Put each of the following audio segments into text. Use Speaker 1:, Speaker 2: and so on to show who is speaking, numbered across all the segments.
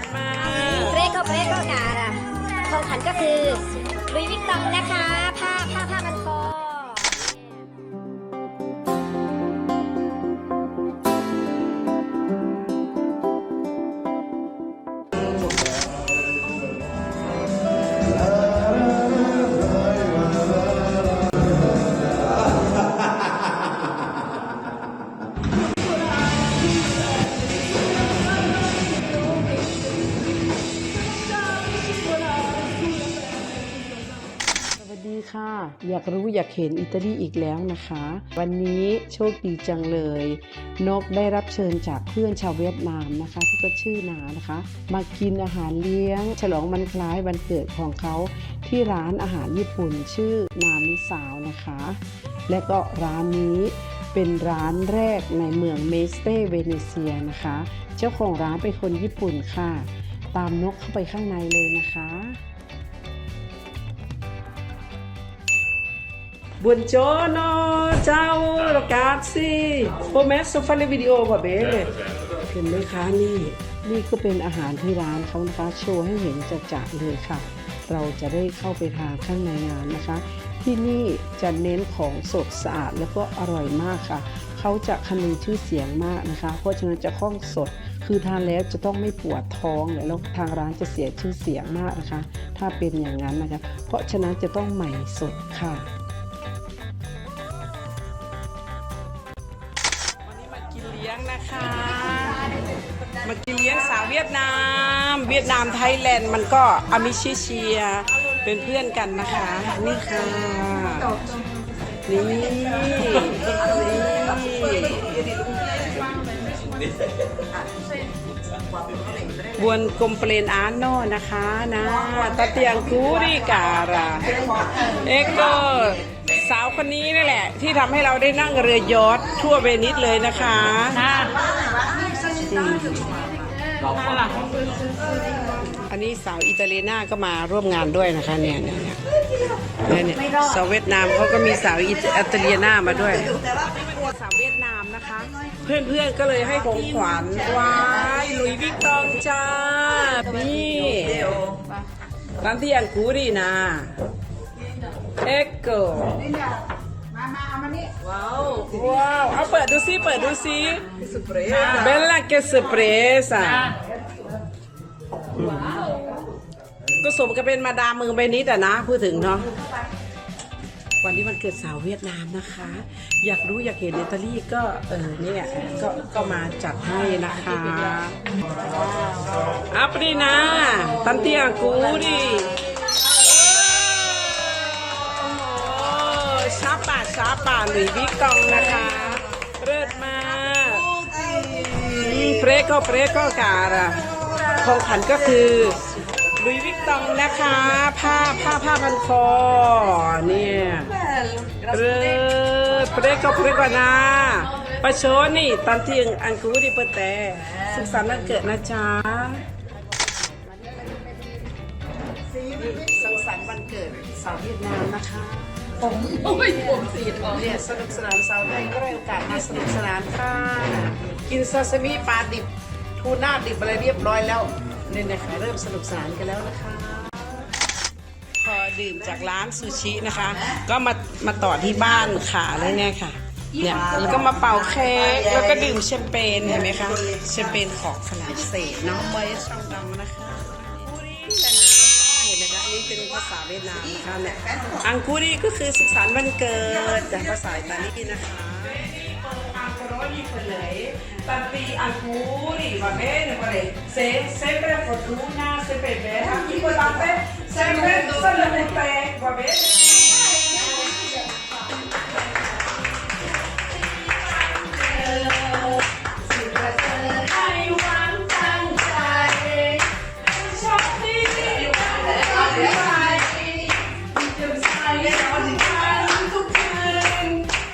Speaker 1: เลิศมาก
Speaker 2: เรกเรโกการะของขันก็คือลุยวิกตองนะคะ ผ้าผ้าผ้ามัน อ
Speaker 3: ยากรู้อยากเห็นอิตาลีอีกแล้วนะคะ วันนี้โชคดีจังเลย นกได้รับเชิญจากเพื่อนชาวเวียดนามนะคะที่ก็ชื่อนานะคะ มากินอาหารเลี้ยง ฉลองวันคล้ายวันเกิดของเขาที่ร้านอาหารญี่ปุ่นชื่อนามิสาวนะคะ และก็ร้านนี้เป็นร้านแรกในเมืองเมสเตเวเนเซียนะคะ เจ้าของร้านเป็นคนญี่ปุ่นค่ะ ตามนกเข้าไปข้างในเลยนะคะ Buongiorno, ciao ragazzi. Ho messo fare video va bene. เห็นไหมคะนี่นี่ก็เป็นอาหารที่ร้านเขานะคะโชว์ให้เห็นจะๆเลยค่ะ เราจะได้เข้าไปทานข้างในงานนะคะ ที่นี่จะเน้นของสดสะอาดแล้วก็อร่อยมากค่ะ เขาจะคำนึงชื่อเสียงมากนะคะ เพราะฉะนั้นจะคล่องสดคือทานแล้วจะต้องไม่ปวดท้องเลยแล้วทางร้านจะเสียชื่อเสียงมากนะคะ ถ้าเป็นอย่างนั้นนะคะ เพราะฉะนั้นจะต้องใหม่สดค่ะ
Speaker 1: นะคะมากินเลี้ยงสาวเวียดนาม เวียดนามไทยแลนด์มันก็อามิชิเชียเป็นเพื่อนกันนะคะ นี่ค่ะนี่นี่ กลมเปลนอาร์โนนะคะนะตาเตียงคูริการะเอ็กโกสาวคนนี้นี่แหละ ที่ทำให้เราได้นั่งเรือยอททั่วเวนิสเลยนะคะอันนี้สาวอิตาเลียนาก็มาร่วมงานด้วยนะคะเนี่ยเนี่ยเนี่ยเนี่ยเนี่ยสาวเวียดนามเขาก็มีสาวอิตาเลียนามาด้วยสาวเวียดนามนะคะ เพื่อนๆก็เลยให้ของขวัญว้ายหลุยส์วิกตองจ้า นี่ร้านที่อันกูดีนะเอ็กโกว้าวว้าว เอาเปิดดูซิเปิดดูซิเบลล่าเกสเปรสอะก็สมกับเป็นมาดามเมืองเบนิสอะนะ พูดถึงเนาะ วันนี้มันเกิดสาวเวียดนามนะคะ อยากรู้อยากเห็นอิตาลีก็เออเนี่ยก็ก็มาจัดให้นะคะอัปดีนะตันเตียกูดิชาป่าชาป่าหรือวิกตองนะคะเลิศมากเพรโกเพรโกการะของขันก็คือ ลุยวิกตองนะคะ ผ้าผ้าผ้าพันคอเนี่ย Eh, prego, prego นะประโชนี่ตอนที่อังกูดิเปนแต่สุขสันต์วันเกิดนะจ๊ะสุขสันต์วันเกิดสาวเวียดนามนะคะผมโอ้ยผมสีทองเนี่ยสนุกสนานสาวไทยก็ได้โอกาสมาสนุกสนานค่ะ กินซาซิมิปลาดิบทูน่าดิบอะไรเรียบร้อยแล้วเนี่ยนะคะเริ่มสนุกสนานกันแล้วนะคะ พอดื่มจากร้านซูชินะคะ ก็มามาต่อที่บ้านค่ะแล้วเนี่ยค่ะเนี่ยแล้วก็มาเป่าเค้กแล้วก็ดื่มแชมเปญเห็นไหมคะแชมเปญของฝรั่งเศสนาะไว้ช่องดำนะคะกูรีกันนะเห็นไหมคะอันนี่เป็นภาษาเวียดนามนะคะเนี่ยอังกูรีก็คือสุขสันต์วันเกิดจากภาษาอิตาลีนะคะ lei, tanti auguri, va bene, vorrei. Se, sempre fortuna, sempre bella, importante, sempre salute, va bene?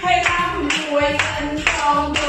Speaker 1: ให้ร่ำรวยเงิน ท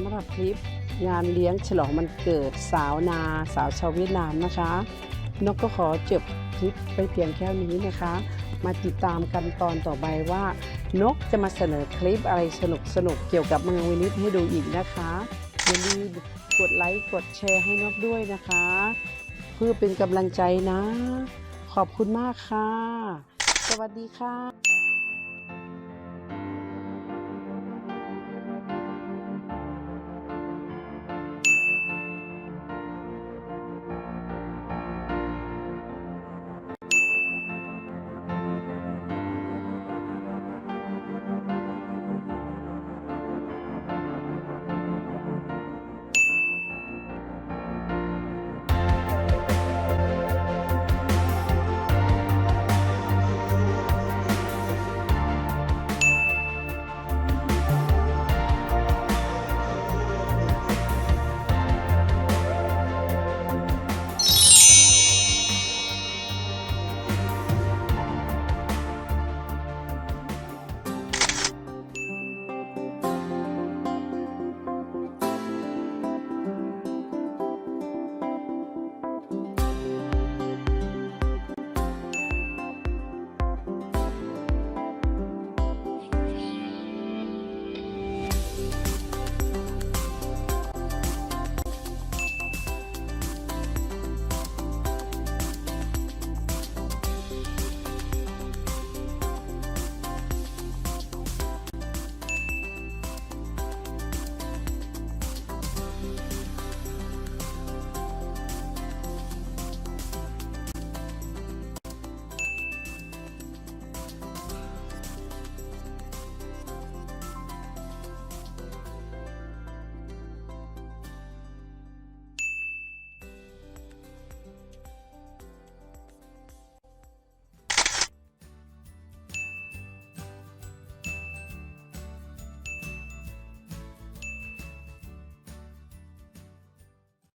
Speaker 1: ำหรับคลิปงานเลี้ยงฉลองมันเกิดสาวนา สาวชาวเวียดนามนะคะ นกก็ขอจบคลิปไปเพียงแค่นี้นะคะ มาติดตามกันตอนต่อไปว่า นกจะมาเสนอคลิปอะไรสนุกสนุกๆเกี่ยวกับเมืองวินิตให้ดูอีกนะคะอย่าลืมกดไลค์กดแชร์ให้นกด้วยนะคะ เพื่อเป็นกำลังใจนะ ขอบคุณมากค่ะ สวัสดีค่ะ